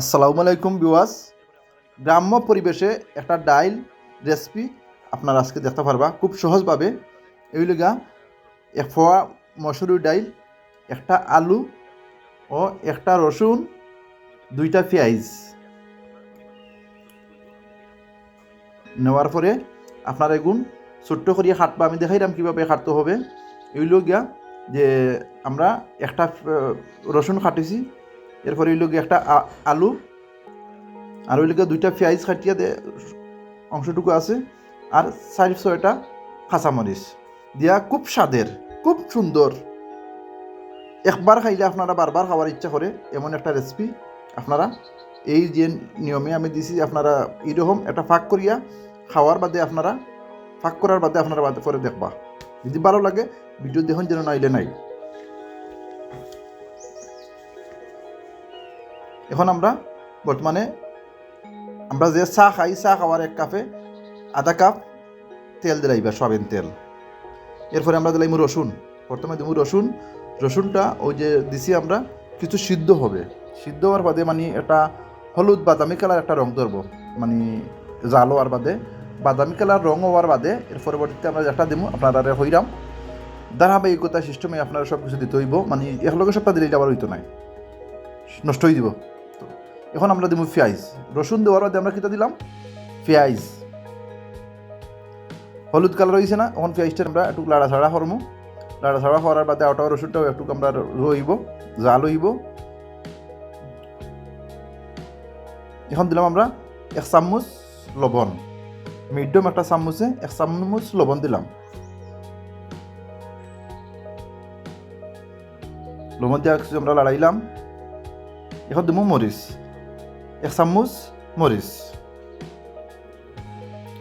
আসসালামু আলাইকুম বিওয়াস গ্রাম্য পরিবেশে একটা ডাইল রেসিপি আপনারা আজকে দেখতে পারবা। খুব সহজভাবে। এইগুলিগা এক ফোয়া মসুরির ডাইল, একটা আলু ও একটা রসুন, দুইটা পেঁয়াজ। নেওয়ার পরে আপনার এগুন ছোট্ট করিয়া হাঁটবা আমি দেখাইলাম কীভাবে হাঁটতে হবে। এগুলো গিয়া যে আমরা একটা রসুন কাটিছি এরপরে হইল একটা আলু। আর হইল দুইটা পেঁয়াজ কাটিয়া অংশটুকু আছে। আর চার ছয়টা কাঁচামরিচ। দিয়া খুব স্বাদের, খুব সুন্দর। একবার খাইলে আপনারা বারবার খাওয়ার ইচ্ছা করে, এমন একটা রেসিপি আপনারা এই যে নিয়মে আমি দিছি, আপনারা এইরকম একটা ফাঁক করিয়া খাওয়ার বাদে আপনারা, ফাঁক করার বাদে আপনারা বাদে পরে দেখবা। যদি ভালো লাগে, ভিডিও দেখুন যেন নাইলে নাই। এখন আমরা বর্তমানে আমরা যে চা খাই, চা খাওয়ার এক কাপে আধা কাপ তেল দিলাই দিলাইবা সয়াবিন তেল। এরপরে আমরা দিলাইমু রসুন। প্রথমে দিব রসুন। রসুনটা ওই যে দিছি আমরা, কিছু সিদ্ধ হবে। সিদ্ধ হওয়ার বাদে মানে একটা হলুদ বাদামি কালার একটা রং ধরবো। মানে জাল হওয়ার বাদে, বাদামি কালার রং হওয়ার বাদে এর পরবর্তীতে আমরা যেটা দিব আপনারা হইরাম। ধারাবাহিকতা সিস্টেমে আপনারা সব কিছু দিতে হইব। মানে একলগে সবটা দিলে আবার হইতো নাই। নষ্ট হয়ে দিব। এখন আমরা দিব পেঁয়াজ রসুন দেওয়ার বাদে আমরা কিটা দিলাম? পেঁয়াজ হলুদ কালার হয়েছে না, এখন পেঁয়াজটা আমরা একটু লাড়া ছাড়া করব লাড়া ছাড়া করার বাদে আটা রসুনটাও একটু আমরা রইব, জাল হইব। এখন দিলাম আমরা এক চামচ লবণ। মিডিয়াম একটা চামচে এক চামচ লবণ দিলাম। লবণ দিয়া আমরা লাড়াইলাম। এখন দিব মরিচ। এক চামচ মরিচ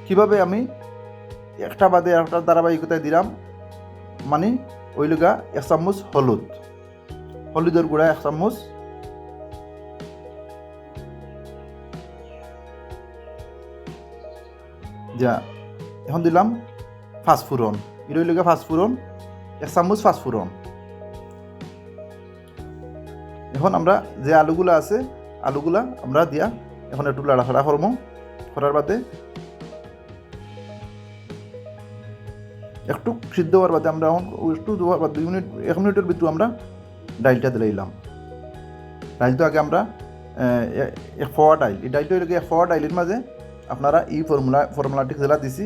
কীভাবে আমি একটা বাদে একটা ধারাবাহিকতায় দিলাম? মানে ওই লগা এক চামচ হলুদ। হলুদের গুঁড়া এক চামচ যা, এখন দিলাম ফাঁসফুরন এটা লগা ফাঁসফুরন এক চামচ ফাঁসফুরন এখন আমরা যে আলুগুলা আছে আলুগুলা আমরা দিয়া এখন একটু লাড়াছাড়া করব। করার বাদে একটু সিদ্ধ হওয়ার বাদে আমরা এখন একটু বাদ দুই মিনিট, এক মিনিটের ভিতরে আমরা ডাইলটা দিলাইলাম ডাইলটা আগে আমরা এক ফোয়া ডাইল। এই ডাইলটা হইলে এক ফোয়া ডাইলের মাঝে আপনারা এই ফর্মুলা, ফর্মুলাটি জেলা দিছি।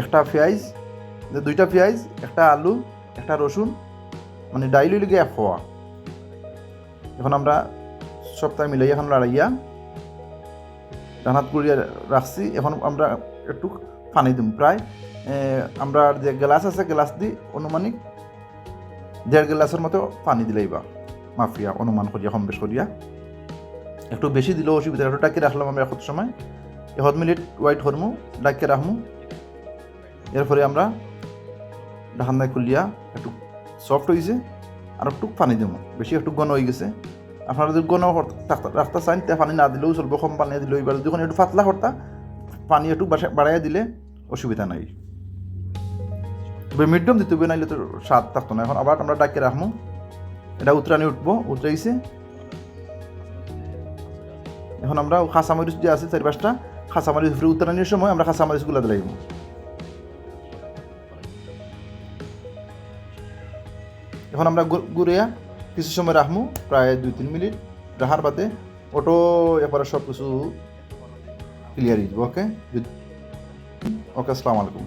একটা পেঁয়াজ দুইটা পেঁয়াজ একটা আলু, একটা রসুন মানে ডাইল হইলে এক ফোয়া। এখন আমরা সপ্তাহে মিলাই এখন লড়াইয়া ডানাত করিয়া রাখছি। এখন আমরা একটু পানি দিম। প্রায় আমরা যে গ্লাস আছে, গ্লাস দি অনুমানিক দেড় গ্লাসের মতো পানি দিলেইবা। মাফিয়া, অনুমান করিয়া কম বেশ করিয়া। একটু বেশি দিলেও অসুবিধা একটু ডাকি রাখলাম আমরা এখন সময়। এখন মিনিট ওয়াইট হরমু ডাকি রাখমু। এরপরে আমরা ঢাকান্দায় খুলিয়া একটু সফট হয়েছে আর একটু পানি দেবো বেশি একটু ঘন হয়ে গেছে। আপনারা যদি থাকতে- রাখতে চান তে পানি না দিলেও চলবো, কম পানি দিলেও এবার যখন একটু পাতলা করতা পানি একটু বাড়াইয়া দিলে অসুবিধা নাই। তবে মিডিয়াম দিতে হবে নাইলে তো স্বাদ থাকতো না এখন আবার আমরা ডাকে রাখব এটা উতরানি উঠবো উতরাইছে এখন আমরা খাসামরিচ যে আছে চারি পাঁচটা খাসামরিচ উপরে উতরানির সময় আমরা খাসামরিচগুলো দিলাইব এখন আমরা গুড়িয়া কিছু সময় রাখমু, প্রায় দুই তিন মিনিট। রাখার বাদে অটো এরপরে সব কিছু ক্লিয়ার হয়ে যাব ওকে ওকে, আসসালামু আলাইকুম।